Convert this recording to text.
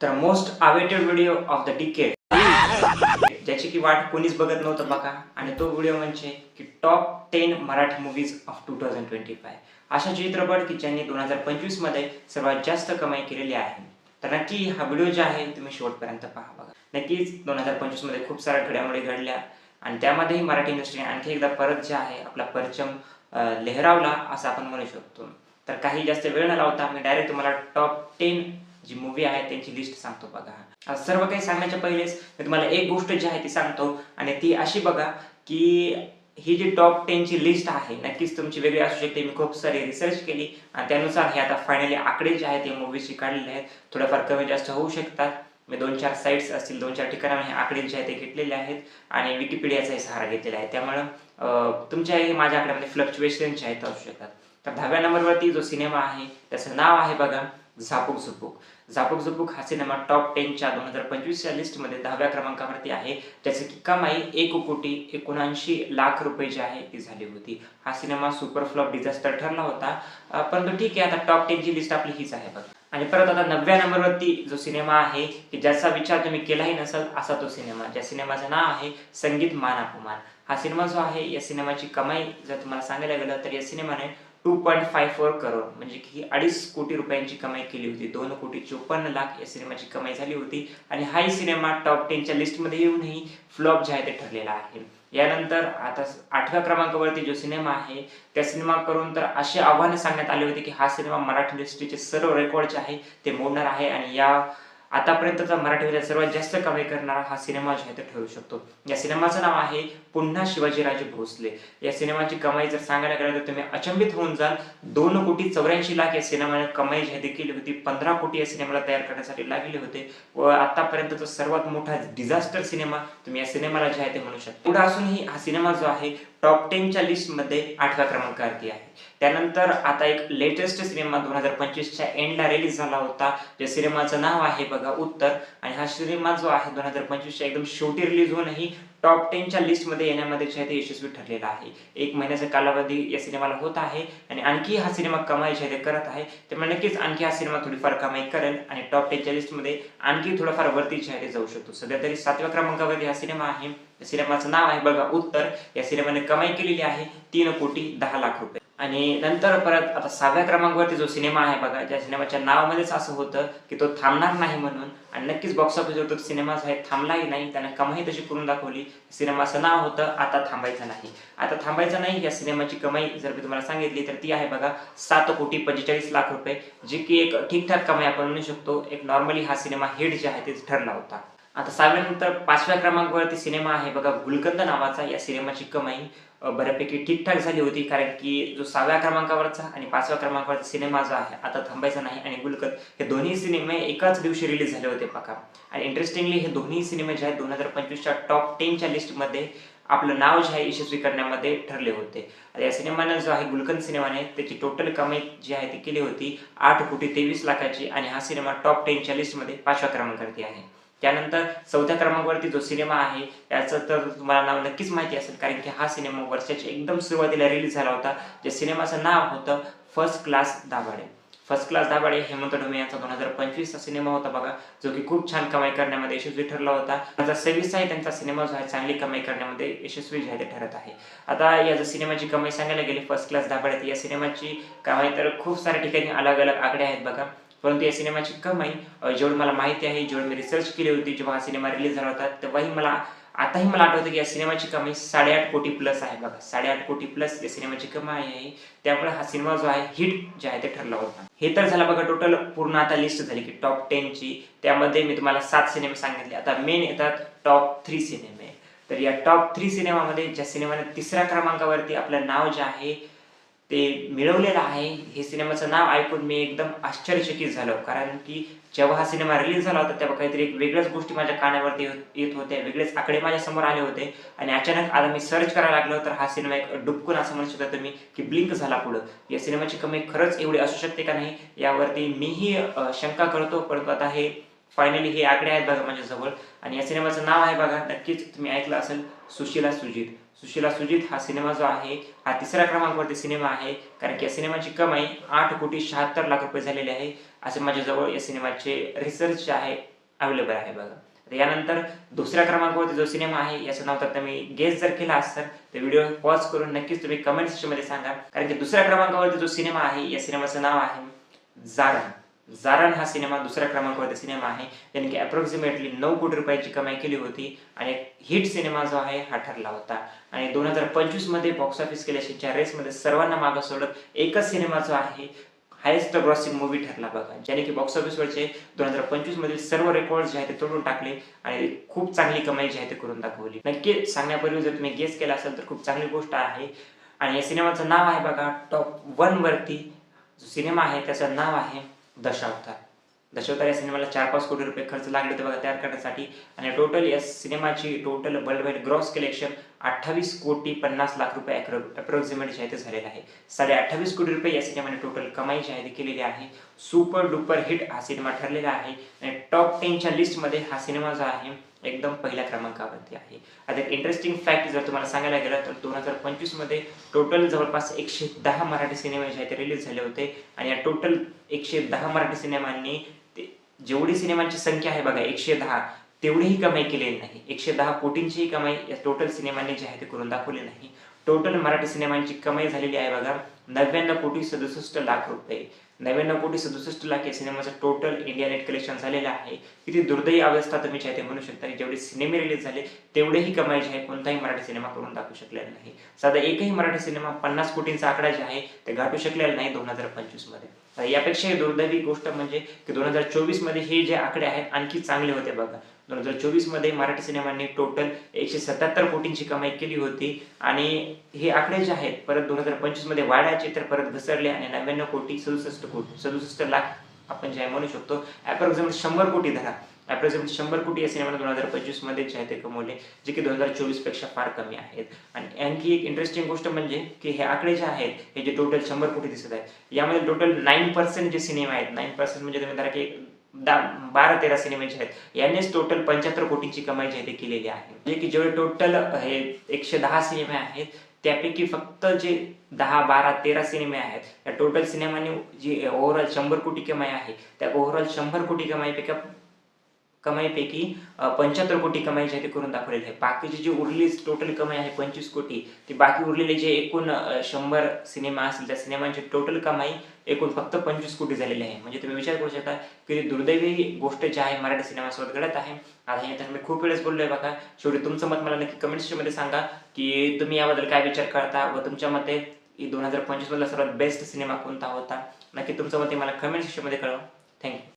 तर most awaited video of the decade ज्याची की वाट कोणीच बघत नव्हतं बघा. आणि तो व्हिडिओ म्हणजे की top ten Marathi movies of two thousand twenty five अशा चित्रपट की ज्यांनी दोन हजार पंचवीसमध्ये सर्वात जास्त कमाई केलेली आहे. तर नक्की हा व्हिडिओ जे आहे तुम्ही शेवटपर्यंत पहा बघा. नक्कीच दोन हजार पंचवीसमध्ये खूप साऱ्या घडामोडी घडल्या. आणि त्यामध्येही मराठी इंडस्ट्रीने आणखी एकदा परत जे आहे आपला परचम लेहरावला असं आपण म्हणू शकतो. तर काही जास्त वेळ न लावता मी डायरेक्ट तुम्हाला टॉप टेन जी मूवी आहे त्यांची लिस्ट सांगतो बघा. सर्व काही सांगण्याच्या पहिलेच मी तुम्हाला एक गोष्ट जी आहे ती सांगतो आणि ती अशी बघा की ही जी टॉप टेनची लिस्ट आहे नक्कीच तुमची वेगळी असू शकते. मी खूप सारी रिसर्च केली आणि त्यानुसार हे आता फायनली आकडे जे आहेत ते मूवीजचे काढलेले आहेत थोडंफार कमी जास्त होऊ शकतात. मी दोन चार साईट्स असतील दोन चार ठिकाणावर हे आकडे जे आहेत ते घेतलेले आहेत आणि विकिपीडियाचाही सहारा घेतलेला आहे. त्यामुळं तुमच्या हे माझ्या आकड्यामध्ये फ्लक्च्युएशन जे आहेत असू शकतात. तर दहाव्या नंबरवरती जो सिनेमा आहे त्याचं नाव आहे बघा. झापूक झुपूक झापूक झुपूक हा सिनेमा टॉप टेनच्या दोन हजार पंचवीसच्या लिस्टमध्ये दहाव्या क्रमांकावरती आहे. त्याची की कमाई एक कोटी एकोणऐंशी लाख रुपये जी आहे ती झाली होती. हा सिनेमा सुपर फ्लॉप डिझास्टर ठरला होता. परंतु ठीक आहे आता टॉप टेनची लिस्ट आपली हीच आहे बघ. आणि परत आता नवव्या नंबरवरती जो सिनेमा आहे की ज्याचा विचार तुम्ही केलाही नसाल असा तो सिनेमा ज्या सिनेमाचं नाव आहे संगीत मान अपमान हा सिनेमा जो आहे या सिनेमाची कमाई जर तुम्हाला सांगायला गेलं तर या सिनेमाने two point five four crore म्हणजे की अडीच कोटी रुपयांची कमाई केली होती. दोन कोटी चोपन्न लाख या सिनेमाची कमाई झाली होती. आणि हाही सिनेमा टॉप टेनच्या लिस्टमध्ये येऊनही फ्लॉप जे आहे ते ठरलेला आहे. यानंतर आता आठव्या क्रमांकावरती जो सिनेमा आहे त्या सिनेमा करून तर अशी आव्हाने सांगण्यात आले होते की हा सिनेमा मराठी इंडस्ट्रीचे सर्व रेकॉर्ड जे आहे ते मोडणार आहे. आणि या आतापर्यंतचा मराठीमध्ये सर्वात जास्त कमाई करणारा हा सिनेमा जो आहे तो ठरू शकतो. या सिनेमाचं नाव आहे पुन्हा शिवाजीराजे भोसले. या सिनेमाची कमाई जर सांगायला गेलं तर तुम्ही अचंबित होऊन जाल. दोन कोटी चौऱ्याऐंशी लाख या सिनेमाने कमाई जी आहे केली होती. पंधरा कोटी या सिनेमाला तयार करण्यासाठी लागले होते. व आतापर्यंतचा सर्वात मोठा डिझास्टर सिनेमा तुम्ही या सिनेमाला जे आहे ते म्हणू शकता. पुढे असूनही हा सिनेमा जो आहे टॉप टेनच्या लिस्टमध्ये आठव्या क्रमांकावरती आहे. त्यानंतर आता एक लेटेस्ट सिनेमा दोन हजार पंचवीसच्या एंडला रिलीज झाला होता. ज्या सिनेमाचं नाव आहे बघा उत्तर. आणि हा सिनेमा जो आहे दोन हजार पंचवीसच्या एकदम शेवटी रिलीज होऊनही टॉप टेनच्या लिस्टमध्ये येण्यामध्ये जे आहे ते यशस्वी ठरलेला आहे. एक महिन्याचा कालावधी या सिनेमाला होत आहे आणि आणखी हा सिनेमा कमाई जे आहे ते करत आहे. त्यामुळे नक्कीच आणखी हा सिनेमा थोडीफार कमाई करेल आणि टॉप टेनच्या लिस्टमध्ये आणखी थोडंफार वरती जे आहे ते जाऊ शकतो. सध्या तरी सातव्या क्रमांकावरती हा सिनेमा आहे. सिनेमाचं नाव आहे बघा उत्तर. या सिनेमाने कमाई केलेली आहे तीन कोटी दहा लाख रुपये. आणि नंतर परत आता सहाव्या क्रमांकावरती जो सिनेमा आहे बघा ज्या सिनेमाच्या नावामध्येच असं होतं की तो थांबणार नाही म्हणून आणि नक्कीच बॉक्स ऑफिसवर तो सिनेमा आहे थांबलाही नाही त्याने कमाई तशी करून दाखवली. सिनेमाचं नाव होतं आता थांबायचं नाही. आता थांबायचं नाही या सिनेमाची कमाई जर मी तुम्हाला सांगितली तर ती आहे बघा सात कोटी पंचेचाळीस लाख रुपये जी की एक ठीकठाक कमाई आपण म्हणू शकतो एक नॉर्मली हा सिनेमा हिट जे आहे ते ठरला होता. आता सहाव्यानंतर पाचव्या क्रमांकावरती सिनेमा आहे. बघा गुलकंद नावाचा या सिनेमाची कमाई बऱ्यापैकी ठीकठाक झाली होती. कारण की जो सहाव्या क्रमांकावरचा आणि पाचव्या क्रमांकावरचा सिनेमा जो आहे आता थांबायचा नाही. आणि गुलकंद हे दोन्ही सिनेमे एकाच दिवशी रिलीज झाले होते पका आणि इंटरेस्टिंगली हे दोन्ही सिनेमे जे आहेत दोन हजार पंचवीसच्या टॉप टेनच्या लिस्टमध्ये आपलं नाव जे आहे यशस्वी करण्यामध्ये ठरले होते. या सिनेमानं जो आहे गुलकंद सिनेमाने त्याची टोटल कमाई जी आहे ती केली होती आठ कोटी तेवीस लाखाची. आणि हा सिनेमा टॉप टेनच्या लिस्टमध्ये पाचव्या क्रमांकावरती आहे. त्यानंतर चौथ्या क्रमांकावरती जो सिनेमा आहे याचं तर तुम्हाला नाव नक्कीच माहिती असेल कारण की हा सिनेमा वर्षाच्या एकदम सुरुवातीला रिलीज झाला होता ज्या सिनेमाचं नाव होतं first class Dabhade. First class Dabhade Hemant Dhome यांचा दोन हजार पंचवीसचा सिनेमा होता बघा जो की खूप छान कमाई करण्यामध्ये यशस्वी ठरला होता. दोन हजार त्यांचा सिनेमा जो आहे चांगली कमाई करण्यामध्ये यशस्वी झाले ठरत आहे. आता या जर सिनेमाची कमाई सांगायला गेली फर्स्ट क्लास दाभाडे या सिनेमाची कमाई तर खूप साऱ्या ठिकाणी अलग अलग आकडे आहेत बघा. परंतु या सिनेमाची कमाई जेवढं जेवढी मला माहिती आहे जेवढी मी रिसर्च केली होती जेव्हा हा सिनेमा रिलीज झाला होता तेव्हाही मला आताही मला आठवतं की या सिनेमाची कमाई साडेआठ कोटी प्लस आहे बघा. साडेआठ कोटी प्लस या सिनेमाची कमाई आहे. त्यामुळे हा सिनेमा जो आहे हिट जे आहे ते ठरला होता. हे तर झाला बघा टोटल पूर्ण आता लिस्ट झाली की टॉप टेनची त्यामध्ये मी तुम्हाला सात सिनेमे सांगितले. आता मेन येतात टॉप थ्री सिनेमे. तर या टॉप थ्री सिनेमामध्ये ज्या सिनेमाने तिसऱ्या क्रमांकावरती आपलं नाव जे आहे ते मिळवलेलं आहे. हे सिनेमाचं नाव ऐकून मी एकदम आश्चर्यचकित झालो. कारण की जेव्हा हा सिनेमा रिलीज झाला होता तेव्हा काहीतरी एक वेगळ्याच गोष्टी माझ्या कानावरती येत- येत होत्या. वेगळेच आकडे माझ्यासमोर आले होते. आणि अचानक आता मी सर्च करायला लागलो तर हा सिनेमा एक डुबकून असं म्हणू शकता तुम्ही की ब्लिंक झाला पुढं. या सिनेमाची कमी खरंच एवढी असू शकते का नाही यावरती मीही शंका करतो. परंतु आता हे फायनली हे आकडे आहेत बघा माझ्याजवळ. आणि या सिनेमाचं नाव आहे बघा नक्कीच तुम्ही ऐकलं असेल सुशीला सुजित. सुशीला सुजित हा सिनेमा जो आहे हा तिसऱ्या क्रमांकावरती सिनेमा आहे. कारण की या सिनेमाची कमाई आठ कोटी शहात्तर लाख रुपये झालेली आहे. असे माझ्याजवळ या सिनेमाचे रिसर्च जे आहे अवेलेबल आहे बघा. यानंतर दुसऱ्या क्रमांकावरती जो सिनेमा आहे याचं नाव तर तुम्ही गेस जर केला असाल तर व्हिडिओ पॉज करून नक्कीच तुम्ही कमेंट सेक्शनमध्ये सांगा. कारण की दुसऱ्या क्रमांकावरती जो सिनेमा आहे या सिनेमाचं नाव आहे जागा. जारण हा सिनेमा दुसऱ्या क्रमांकावरती सिनेमा आहे. त्याने की अप्रॉक्सिमेटली नऊ कोटी रुपयाची कमाई केली होती आणि एक हिट सिनेमा जो आहे हा ठरला होता. आणि दोन हजार पंचवीसमध्ये बॉक्स ऑफिस केल्याच्या रेसमध्ये सर्वांना मागं सोडत एकच सिनेमा जो आहे हायेस्ट ग्रॉसिंग मूवी ठरला बघा. ज्याने की बॉक्स ऑफिसवरचे दोन हजार पंचवीस मधील सर्व रेकॉर्ड जे आहे ते तोडून टाकले आणि खूप चांगली कमाई जी आहे ते करून दाखवली. नक्की सांगण्यापूर्वी जर तुम्ही गेस केला असेल तर खूप चांगली गोष्ट आहे. आणि या सिनेमाचं नाव आहे बघा टॉप वन वरती जो सिनेमा आहे त्याचं नाव आहे दशावतार. दशावतार या सिनेमाला चार पाच कोटी रुपये खर्च लागले होते बघा तयार करण्यासाठी. आणि टोटल या सिनेमाची total worldwide gross collection अठ्ठावीस कोटी पन्नास लाख रुपये अप्रॉक्सिमेट जे आहे ते झालेलं आहे साडे अठ्ठावीस कोटी रुपये या सिनेमाने टोटल कमाई जी आहे ती केलेली आहे. सुपर डुपर हिट हा सिनेमा ठरलेला आहे. आणि टॉप टेनच्या लिस्टमध्ये हा सिनेमा जो आहे एकदम पहिल्या क्रमांकावरती आहे. आता एक इंटरेस्टिंग फॅक्ट जर तुम्हाला सांगायला गेलं तर दोन हजार पंचवीसमध्ये टोटल जवळपास एकशे दहा मराठी सिनेमे जे आहेत ते रिलीज झाले होते. आणि या टोटल एकशे दहा मराठी सिनेमांनी ते जेवढी सिनेमांची संख्या आहे बघा एकशे दहा. तेवढीही कमाई केलेली नाही. एकशे दहा कोटींचीही कमाई या टोटल सिनेमांनी जे आहे ते करून दाखवली नाही. टोटल मराठी सिनेमांची कमाई झालेली आहे बघा. नव्याण्णव कोटी सदुसष्ट लाख रुपये. नव्याण्णव कोटी सदुसष्ट लाख या सिनेमाचं टोटल इंडिया नेट कलेक्शन झालेलं आहे. किती दुर्दैवी अवस्था तुम्ही जे आहे ते म्हणू शकता. की जेवढे सिनेमे रिलीज झाले तेवढेही कमाई जे आहे कोणताही मराठी सिनेमा करून दाखवू शकलेला नाही. साधा एकही मराठी सिनेमा पन्नास कोटींचा आकडा जे आहे ते गाठू शकलेला नाही दोन हजार पंचवीस मध्ये यापेक्षा दुर्दैवी गोष्ट म्हणजे की दोन हजार चोवीसमध्ये हे जे आकडे आहेत आणखी चांगले होते बघा. दोन हजार चोवीसमध्ये मराठी सिनेमांनी टोटल एकशे सत्याहत्तर कोटींची कमाई केली होती आणि हे आकडे जे आहेत परत दोन हजार पंचवीसमध्ये वाढायचे तर परत घसरले आणि नव्याण्णव कोटी सदुसष्ट कोटी सदुसष्ट लाख आपण जे आहे म्हणू शकतो. अप्रॉक्सिमेट शंभर कोटी धरा. अप्रॉक्सिमेट शंभर कोटी या सिनेमाने दोन हजार पंचवीसमध्ये जे आहे ते कमवले जे की दोन हजार चोवीसपेक्षा फार कमी आहेत. आणि आणखी एक इंटरेस्टिंग गोष्ट म्हणजे की हे आकडे जे आहेत हे जे टोटल शंभर कोटी दिसत आहेत यामध्ये टोटल नाईन पर्सेंट जे सिनेमा आहेत नाईन पर्सेंट म्हणजे तुम्ही धरा की बारा तेरा सिनेमे जे आहेत यांनीच टोटल पंच्याहत्तर कोटींची कमाई जी आहे ते केलेली आहे. म्हणजे की जेवढे टोटल हे एकशे दहा सिनेमे आहेत त्यापैकी फक्त जे दहा बारा तेरा सिनेमे आहेत या टोटल सिनेमाने जी ओव्हरऑल शंभर कोटी कमाई आहे त्या ओव्हरऑल शंभर कोटी कमाईपेक्षा कमाईपैकी पंच्याहत्तर कोटी कमाई जी आहे ते करून दाखवलेली आहे. बाकीची जी उरली टोटल कमाई आहे पंचवीस कोटी ती बाकी उरलेले जे एकूण शंभर सिनेमा असतील त्या सिनेमांची टोटल कमाई एकूण फक्त पंचवीस कोटी झालेली आहे. म्हणजे तुम्ही विचार करू शकता की दुर्दैवी गोष्ट जी आहे मराठी सिनेमासोबत घडत आहे. आता हे तर मी खूप वेळेस बोललोय बघा. शेवटी तुमचं मत मला नक्की कमेंट सेक्शनमध्ये सांगा की तुम्ही याबद्दल काय विचार करता व तुमच्या मते दोन हजार पंचवीसमधला सर्वात बेस्ट सिनेमा कोणता होता? नक्की तुमचं मते मला कमेंट सेक्शनमध्ये कळवा. थँक्यू